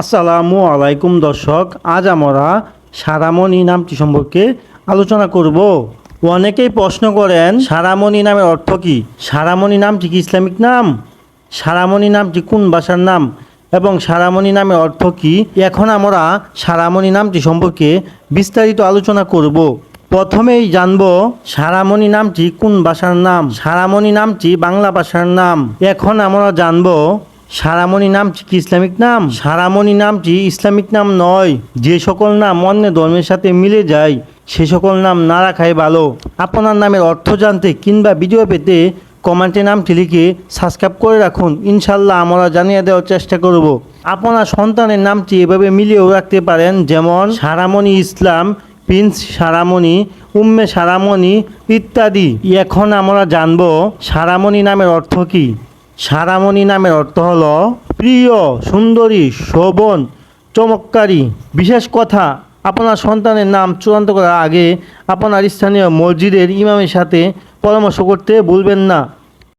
আসসালামু আলাইকুম দর্শক, আজ আমরা সারামণি নামটি সম্পর্কে আলোচনা করব। অনেকেই প্রশ্ন করেন, সারামণি নামের অর্থ কী? সারামণি নামটি কি ইসলামিক নাম? সারামণি নামটি কোন ভাষার নাম? এবং সারামণি নামের অর্থ কী? এখন আমরা সারামণি নামটি সম্পর্কে বিস্তারিত আলোচনা করব। প্রথমেই জানব, সারামণি নামটি কোন ভাষার নাম? সারামণি নামটি বাংলা ভাষার নাম। এখন আমরা জানব সারামণি নামটি কি ইসলামিক নাম? সারামণি নামটি ইসলামিক নাম নয়। যে সকল নাম অন্য ধর্মের সাথে মিলে যায়, সে সকল নাম না রাখাই ভালো। আপনার নামের অর্থ জানতে কিংবা ভিডিও পেতে কমেন্টে নামটি লিখে সাবস্ক্রাইব করে রাখুন। ইনশাল্লাহ আমরা জানিয়ে দেওয়ার চেষ্টা করব। আপনার সন্তানের নামটি এভাবে মিলিয়েও রাখতে পারেন, যেমন সারামণি ইসলাম, প্রিন্স সারামণি, উম্মে সারামণি ইত্যাদি। এখন আমরা জানব সারামণি নামের অর্থ কী। সারামণি নামের অর্থ হল প্রিয়, সুন্দরী, শোভন, চমৎকারী। বিশেষ কথা, আপনার সন্তানের নাম চূড়ান্ত করার আগে আপনার স্থানীয় মসজিদের ইমামের সাথে পরামর্শ করতে ভুলবেন না।